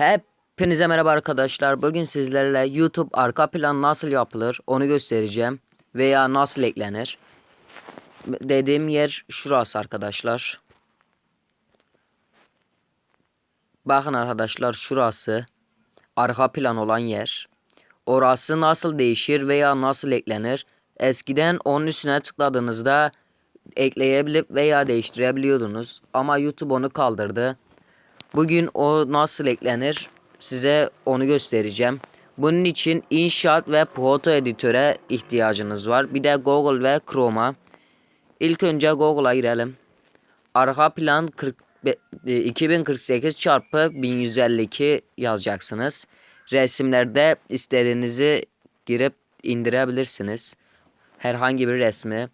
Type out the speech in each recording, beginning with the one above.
Hepinize merhaba arkadaşlar. Bugün sizlerle YouTube arka plan nasıl yapılır onu göstereceğim. Veya nasıl eklenir. Dediğim yer şurası arkadaşlar. Bakın arkadaşlar şurası. Arka plan olan yer. Orası nasıl değişir veya nasıl eklenir. Eskiden onun üstüne tıkladığınızda ekleyebilip veya değiştirebiliyordunuz. Ama YouTube onu kaldırdı. Bugün o nasıl eklenir size onu göstereceğim. Bunun için inşaat ve foto editöre ihtiyacınız var. Bir de Google ve Chrome'a. İlk önce Google'a girelim. Arka plan 40, e, 2048 çarpı 1152 yazacaksınız. Resimlerde istediğinizi girip indirebilirsiniz. Herhangi bir resmi.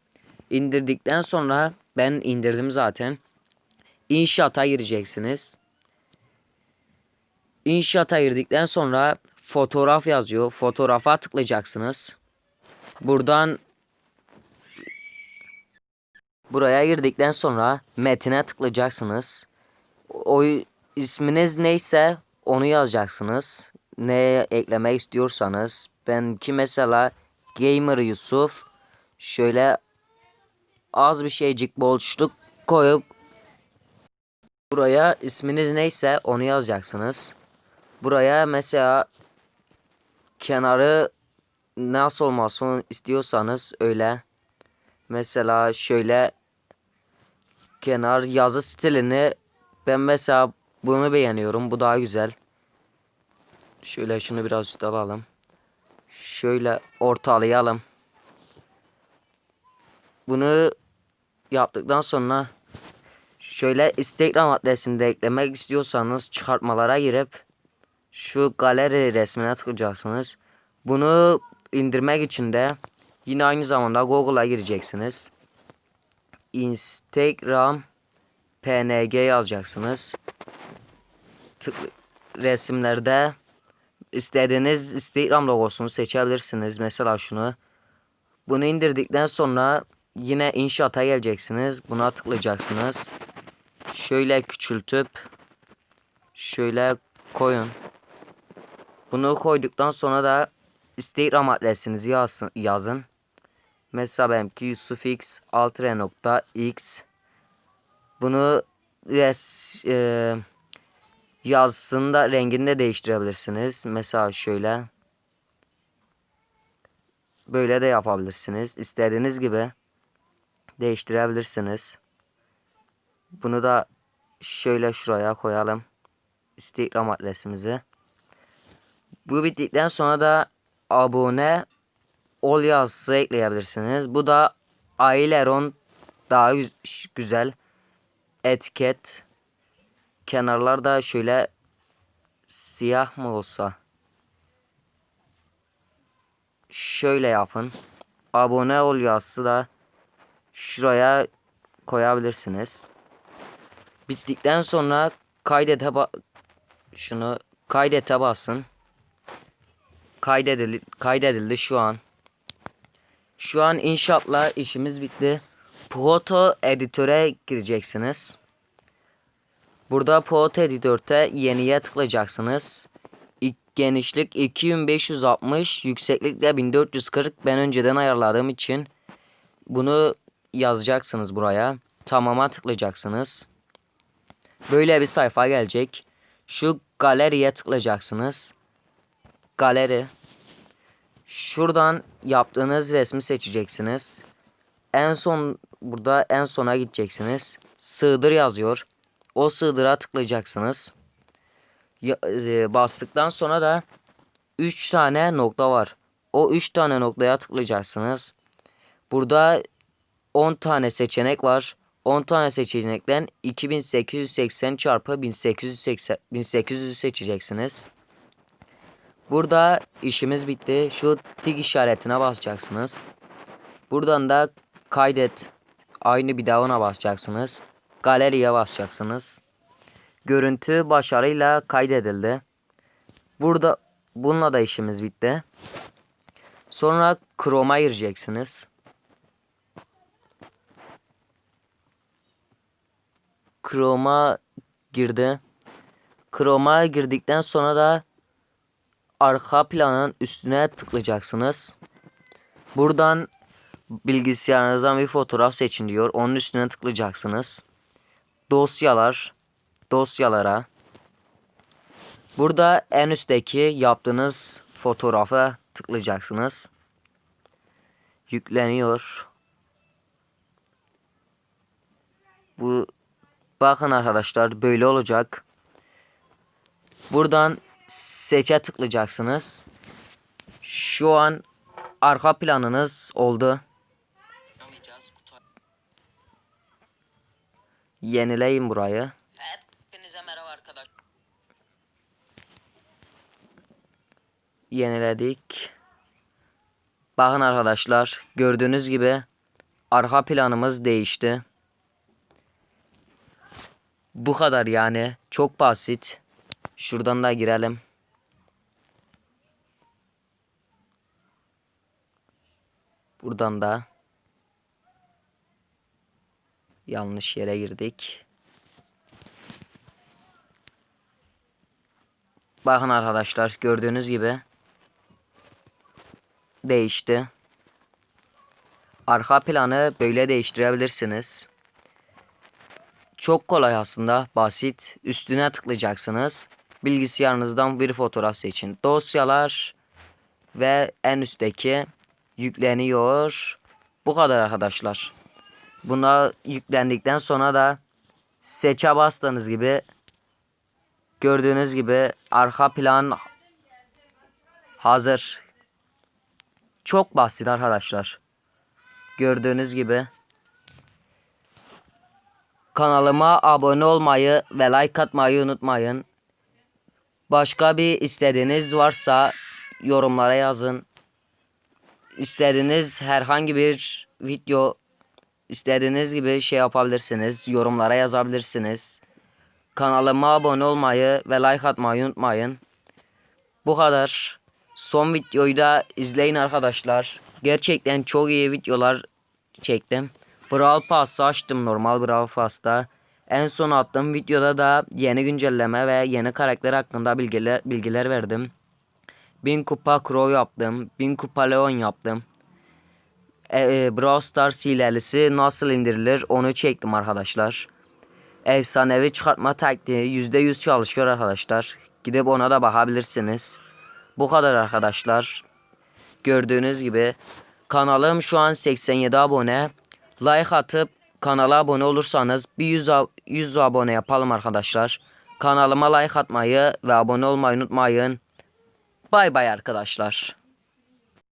İndirdikten sonra ben indirdim zaten. İnşaata gireceksiniz. İnşaata girdikten sonra fotoğraf yazıyor. Fotoğrafa tıklayacaksınız. Buradan buraya girdikten sonra metine tıklayacaksınız. O isminiz neyse onu yazacaksınız. Ne eklemek istiyorsanız. Ben ki mesela Gamer Yusuf şöyle az bir şeycik boşluk koyup buraya isminiz neyse onu yazacaksınız. Buraya mesela kenarı nasıl olmasını istiyorsanız öyle. Mesela şöyle kenar yazı stilini ben mesela bunu beğeniyorum. Bu daha güzel. Şöyle şunu biraz üstte alalım. Şöyle ortalayalım. Bunu yaptıktan sonra şöyle Instagram adresinde eklemek istiyorsanız çıkartmalara girip şu galeri resmine tıklayacaksınız. Bunu indirmek için de yine aynı zamanda Google'a gireceksiniz. Instagram PNG yazacaksınız. Tık resimlerde istediğiniz Instagram logosunu seçebilirsiniz. Mesela şunu. Bunu indirdikten sonra yine inşaata geleceksiniz. Buna tıklayacaksınız. Şöyle küçültüp şöyle koyun. Bunu koyduktan sonra da Instagram adresinizi yazın. yazın. Mesela benimki yusufx altre nokta x. Bunu res, e, yazısında rengini de değiştirebilirsiniz. Mesela şöyle. Böyle de yapabilirsiniz. İstediğiniz gibi değiştirebilirsiniz. Bunu da şöyle şuraya koyalım. Instagram adresimizi. Bu bittikten sonra da abone ol yazısı ekleyebilirsiniz. Bu da Aileron daha güzel. Etiket. Kenarlar da şöyle siyah mı olsa. Şöyle yapın. Abone ol yazısı da şuraya koyabilirsiniz. Bittikten sonra kaydete şunu kaydete basın kaydedildi, kaydedildi şu an. Şu an inşaatla işimiz bitti. Proto editöre gireceksiniz. Burada Proto editörte yeniye tıklayacaksınız. Genişlik 2560, yükseklik de 1440. Ben önceden ayarladığım için bunu yazacaksınız buraya. Tamama tıklayacaksınız. Böyle bir sayfa gelecek. Şu galeriye tıklayacaksınız. Galeri. Şuradan yaptığınız resmi seçeceksiniz. En son burada en sona gideceksiniz. Sığdır yazıyor. O sığdıra tıklayacaksınız. E, bastıktan sonra da 3 tane nokta var. O 3 tane noktaya tıklayacaksınız. Burada 10 tane seçenek var. 10 tane seçenekten 2880 çarpı 1880 1800 seçeceksiniz. Burada işimiz bitti. Şu tik işaretine basacaksınız. Buradan da kaydet. Aynı bir daha basacaksınız. Galeriye basacaksınız. Görüntü başarıyla kaydedildi. Burada bununla da işimiz bitti. Sonra Chrome'a gireceksiniz. Chrome'a girdi. Chrome'a girdikten sonra da arka planın üstüne tıklayacaksınız. Buradan bilgisayarınızdan bir fotoğraf seçin diyor. Onun üstüne tıklayacaksınız. Dosyalar, dosyalara. Burada en üstteki yaptığınız fotoğrafa tıklayacaksınız. Yükleniyor. Bu bakın arkadaşlar böyle olacak. Buradan seçe tıklayacaksınız. Şu an arka planınız oldu. Yenileyin burayı. Hepinize merhaba arkadaşlar. Yeniledik. Bakın arkadaşlar gördüğünüz gibi arka planımız değişti. Bu kadar yani. Çok basit. Şuradan da girelim. Buradan da yanlış yere girdik. Bakın arkadaşlar gördüğünüz gibi değişti. Arka planı böyle değiştirebilirsiniz. Çok kolay aslında basit. Üstüne tıklayacaksınız. Bilgisayarınızdan bir fotoğraf seçin. Dosyalar ve en üstteki yükleniyor. Bu kadar arkadaşlar. Buna yüklendikten sonra da seçe bastığınız gibi gördüğünüz gibi arka plan hazır. Çok basit arkadaşlar. Gördüğünüz gibi kanalıma abone olmayı ve like atmayı unutmayın. Başka bir istediğiniz varsa yorumlara yazın. İstediğiniz herhangi bir video istediğiniz gibi şey yapabilirsiniz. Yorumlara yazabilirsiniz. Kanalıma abone olmayı ve like atmayı unutmayın. Bu kadar. Son videoyu da izleyin arkadaşlar. Gerçekten çok iyi videolar çektim. Brawl Pass'ı açtım normal Brawl Pass'ta. En son attığım videoda da yeni güncelleme ve yeni karakter hakkında bilgiler, bilgiler verdim. 1000 kupa Crow yaptım. 1000 kupa Leon yaptım. E, e, Brawl Stars hilelisi nasıl indirilir onu çektim arkadaşlar. Efsanevi çıkartma taktiği %100 çalışıyor arkadaşlar. Gidip ona da bakabilirsiniz. Bu kadar arkadaşlar. Gördüğünüz gibi kanalım şu an 87 abone. Like atıp kanala abone olursanız bir 100, ab- 100 abone yapalım arkadaşlar. Kanalıma like atmayı ve abone olmayı unutmayın. Bay bay arkadaşlar.